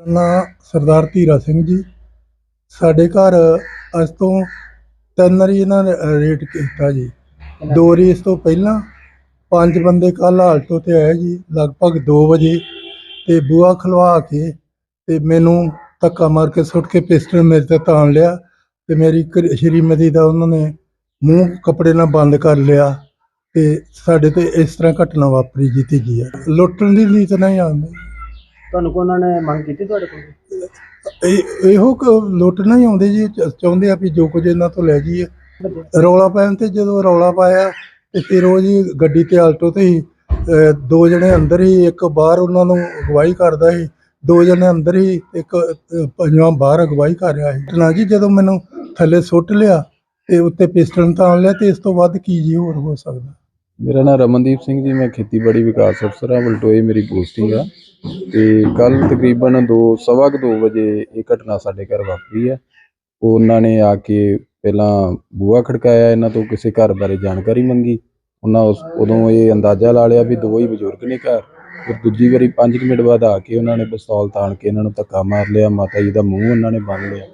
ਨਾਂ ਸਰਦਾਰ ਧੀਰਾ ਸਿੰਘ ਜੀ। ਸਾਡੇ ਘਰ ਅੱਜ ਤੋਂ ਤਿੰਨ ਵਾਰੀ ਇਹਨਾਂ ਨੇ ਰੇਟ ਕੀਤਾ ਜੀ। ਦੋ ਵਾਰੀ ਇਸ ਤੋਂ ਪਹਿਲਾਂ ਪੰਜ ਬੰਦੇ ਕੱਲ ਆਲਟੋ ਤੇ ਆਏ ਜੀ, ਲਗਭਗ 2 ਵਜੇ ਤੇ ਬੂਆ ਖਲਵਾ ਕੇ ਤੇ ਮੈਨੂੰ ਧੱਕਾ ਮਾਰ ਕੇ ਸੁੱਟ ਕੇ ਪਿਸਟਲ ਮੇਰੇ ਤੇ ਤਾਣ ਲਿਆ ਤੇ ਮੇਰੀ ਘਰ- ਸ਼੍ਰੀਮਤੀ ਦਾ ਉਹਨਾਂ ਨੇ ਮੂੰਹ ਕੱਪੜੇ ਨਾਲ ਬੰਦ ਕਰ ਲਿਆ ਤੇ ਸਾਡੇ ਤੇ ਇਸ ਤਰ੍ਹਾਂ ਘਟਨਾ ਵਾਪਰੀ ਜੀ ਤੀਜੀ ਹੈ ਲੁੱਟਣ ਦੀ ਨੀਤ ਨਹੀਂ ਆਉਂਦੀ। ਤੁਹਾਨੂੰ ਕੋ ਉਹਨਾਂ ਨੇ ਮੰਗ ਕੀਤੀ ਤੁਹਾਡੇ ਕੋਲ? ਇਹ ਇਹੋ ਕੁ ਲੁੱਟਣਾ ਹੀ ਆਉਂਦੇ ਜੀ ਚ- ਚਾਹੁੰਦੇ ਆ ਵੀ ਜੋ ਕੁਝ ਇਹਨਾਂ ਤੋਂ ਲੈ ਜਾਈਏ। ਰੌਲਾ ਪੈਣ ਤੇ ਜਦੋਂ ਰੌਲਾ ਪਾਇਆ ਤੇ ਫਿਰ ਉਹ ਜੀ ਗੱਡੀ ਤੇ ਆਲਟੋ ਤੇ ਹੀ ਅਹ, ਦੋ ਜਣੇ ਅੰਦਰ ਹੀ ਇੱਕ ਬਾਹਰ ਉਹਨਾਂ ਨੂੰ ਅਗਵਾਈ ਕਰਦਾ ਸੀ ਦੋ ਜਣੇ ਅੰਦਰ ਹੀ ਇੱਕ ਅਹ, ਪੰਜਵਾਂ ਬਾਹਰ ਅਗਵਾਈ ਕਰ ਰਿਹਾ ਸੀ। ਨਾ ਜੀ ਜਦੋਂ ਮੈਨੂੰ ਥੱਲੇ ਸੁੱਟ ਲਿਆ ਤੇ ਉੱਤੇ ਪਿਸਟਲ ਤਾਣ ਲਿਆ ਤੇ ਇਸ ਤੋਂ ਵੱਧ ਕੀ ਜੀ ਹੋਰ ਹੋ ਸਕਦਾ? ਮੇਰਾ ਨਾਮ ਰਮਨਦੀਪ ਸਿੰਘ ਜੀ ਮੈਂ ਖੇਤੀਬਾੜੀ ਵਿਕਾਸ ਅਫਸਰ ਹਾਂ ਬਲਟੋਏ ਮੇਰੀ ਪੋਸਟਿੰਗ ਆ। ਤੇ ਕੱਲ ਤਕਰੀਬਨ 2 ਸਵਾ ਕੁ ਦੋ ਵਜੇ ਇਹ ਘਟਨਾ ਸਾਡੇ ਘਰ ਵਾਪਰੀ ਹੈ। ਉਹਨਾਂ ਨੇ ਆ ਕੇ ਪਹਿਲਾਂ ਬੂਹਾ ਖੜਕਾਇਆ ਇਹਨਾਂ ਤੋਂ, ਕਿਸੇ ਘਰ ਬਾਰੇ ਜਾਣਕਾਰੀ ਮੰਗੀ। ਉਹਨਾਂ ਉਸ, ਉਦੋਂ ਇਹ ਅੰਦਾਜ਼ਾ ਲਾ ਲਿਆ ਵੀ ਦੋ ਹੀ ਬਜ਼ੁਰਗ ਨੇ ਘਰ। ਫਿਰ ਦੂਜੀ ਵਾਰੀ 5 ਮਿੰਟ ਬਾਅਦ ਆ ਕੇ ਉਹਨਾਂ ਨੇ ਪਿਸਤੌਲ ਤਾਣ ਕੇ ਇਹਨਾਂ ਨੂੰ ਧੱਕਾ ਮਾਰ ਲਿਆ, ਮਾਤਾ ਜੀ ਦਾ ਮੂੰਹ ਉਹਨਾਂ ਨੇ ਬੰਨ ਲਿਆ।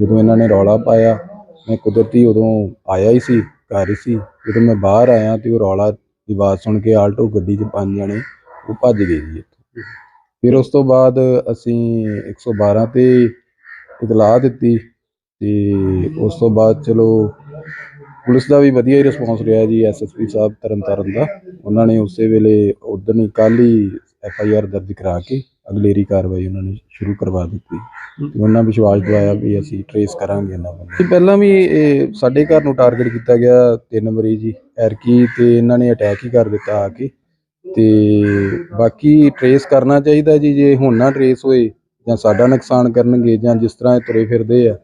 ਜਦੋਂ ਇਹਨਾਂ ਨੇ ਰੌਲਾ ਪਾਇਆ, ਮੈਂ ਕੁਦਰਤੀ ਉਦੋਂ ਆਇਆ ਹੀ ਸੀ, ਘਰ ਹੀ ਸੀ। ਜਦੋਂ ਮੈਂ ਬਾਹਰ ਆਇਆ ਤੇ ਉਹ ਰੌਲਾ ਦੀ ਆਵਾਜ਼ ਸੁਣ ਕੇ ਆਲਟੋ ਗੱਡੀ 'ਚ ਪੰਜ ਜਣੇ ਉਹ ਭੱਜ ਗਏ ਜੀ ਇੱਥੋਂ। ਫਿਰ ਉਸ ਤੋਂ ਬਾਅਦ ਅਸੀਂ 112 ਤੇ ਇਤਲਾਹ ਦਿੱਤੀ ਤੇ ਉਸ ਤੋਂ ਬਾਅਦ ਚਲੋ ਪੁਲਿਸ ਦਾ ਵੀ ਵਧੀਆ ਹੀ ਰਿਸਪੌਂਸ ਰਿਹਾ ਜੀ ਐਸਐਸਪੀ ਸਾਹਿਬ ਤਰਨਤਾਰਨ ਦਾ। ਉਹਨਾਂ ਨੇ ਉਸੇ ਵੇਲੇ ਉਦੋਂ ਹੀ ਕੱਲ੍ਹ ਹੀ ਐਫਆਈਆਰ ਦਰਜ ਕਰਾ ਕੇ ਅਗਲੇਰੀ ਕਾਰਵਾਈ ਉਹਨਾਂ ਨੇ ਸ਼ੁਰੂ ਕਰਵਾ ਦਿੱਤੀ। ਤੇ ਉਹਨਾਂ ਵਿਸ਼ਵਾਸ ਦਿਵਾਇਆ ਵੀ ਅਸੀਂ ਟਰੇਸ ਕਰਾਂਗੇ ਇਹਨਾਂ ਬੰਦੇ ਪਹਿਲਾਂ ਵੀ ਇਹ ਸਾਡੇ ਘਰ ਨੂੰ ਟਾਰਗੇਟ ਕੀਤਾ ਗਿਆ ਤਿੰਨ ਮਰੀਜ਼ ਜੀ। ਐਰਕੀ ਤੇ ਇਹਨਾਂ ਨੇ ਅਟੈਕ ਹੀ ਕਰ ਦਿੱਤਾ ਆ ਕੇ। ਤੇ ਬਾਕੀ ਟਰੇਸ ਕਰਨਾ ਚਾਹੀਦਾ ਜੀ, ਜੇ ਹੁਣ ਨਾ ਟਰੇਸ ਹੋਏ ਜਾਂ ਸਾਡਾ ਨੁਕਸਾਨ ਕਰਨਗੇ ਜਾਂ ਜਿਸ ਤਰ੍ਹਾਂ ਇਹ ਤੁਰੇ ਫਿਰਦੇ ਆ,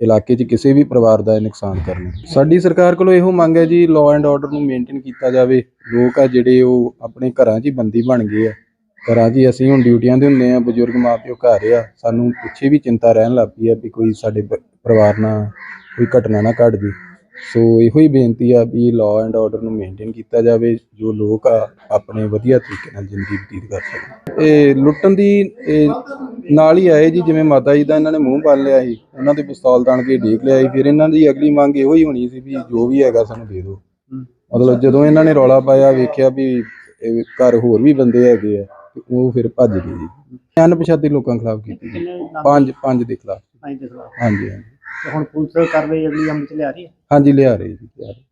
ਇਲਾਕੇ 'ਚ ਕਿਸੇ ਵੀ ਪਰਿਵਾਰ ਦਾ ਇਹ ਨੁਕਸਾਨ ਕਰਨ ਸਾਡੀ ਸਰਕਾਰ ਕੋਲੋਂ ਇਹੋ ਮੰਗ ਹੈ ਜੀ ਲਾਅ ਐਂਡ ਆਰਡਰ ਨੂੰ ਮੇਨਟੇਨ ਕੀਤਾ ਜਾਵੇ। ਲੋਕ ਆ ਜਿਹੜੇ ਉਹ ਆਪਣੇ ਘਰਾਂ 'ਚ ਹੀ ਬੰਦੀ ਬਣ ਗਏ ਆ। ਘਰਾਂ 'ਚ ਹੀ ਅਸੀਂ ਹੁਣ ਡਿਊਟੀਆਂ ਦੇ ਹੁੰਦੇ ਆ, ਬਜ਼ੁਰਗ ਮਾਪਿਓ ਘਰ ਆ, ਸਾਨੂੰ ਪਿੱਛੇ ਵੀ ਚਿੰਤਾ ਰਹਿਣ ਲੱਗ ਪਈ ਆ ਵੀ ਕੋਈ ਸਾਡੇ ਪਰਿਵਾਰ ਨਾਲ ਕੋਈ ਘਟਨਾ ਨਾ ਘਟ ਜੇ। ਸੋ ਇਹੋ ਹੀ ਬੇਨਤੀ ਆ ਵੀ ਲਾਅ ਐਂਡ ਆਰਡਰ ਨੂੰ ਮੇਨਟੇਨ ਕੀਤਾ ਜਾਵੇ ਜੋ ਲੋਕ ਆ ਆਪਣੇ ਵਧੀਆ ਤਰੀਕੇ ਨਾਲ ਜ਼ਿੰਦਗੀ ਬਤੀਤ ਕਰ ਸਕਣ। ਇਹ ਲੁੱਟਣ ਦੀ ਇਹ ਨਾਲ ਹੀ ਆਏ ਜੀ ਜਿਵੇਂ ਮਾਤਾ ਜੀ ਦਾ ਇਹਨਾਂ ਨੇ ਮੂੰਹ ਬੰਨ ਲਿਆ ਸੀ ਉਹਨਾਂ ਦੇ ਪਿਸਤੌਲ ਤਾਣ ਕੇ ਢੀਕ ਲਿਆ ਸੀ ਫਿਰ ਇਹਨਾਂ ਦੀ ਅਗਲੀ ਮੰਗ ਇਹੋ ਹੀ ਹੋਣੀ ਸੀ ਵੀ ਜੋ ਵੀ ਹੈਗਾ ਸਾਨੂੰ ਦੇ ਦਿਓ। ਮਤਲਬ ਜਦੋਂ ਇਹਨਾਂ ਨੇ ਰੌਲਾ ਪਾਇਆ ਵੇਖਿਆ ਵੀ ਘਰ ਹੋਰ ਵੀ ਬੰਦੇ ਹੈਗੇ ਆ ਉਹ ਫਿਰ ਭੱਜ ਗਏ ਜੀ। ਅਣਪਛਾਤੇ ਲੋਕਾਂ ਖਿਲਾਫ ਕੀਤੀ ਪੰਜ ਪੰਜ ਦੇ ਖਿਲਾਫ। ਹਾਂਜੀ ਹਾਂਜੀ। ਤੇ ਹੁਣ ਪੁਲਿਸ ਕਾਰਵਾਈ ਅਗਲੀ ਅਮਲ ਚ ਲਿਆ ਰਹੀ ਹੈ ਹਾਂਜੀ, ਲਿਆ ਰਹੇ ਜੀ, ਲਿਆ ਰਹੇ।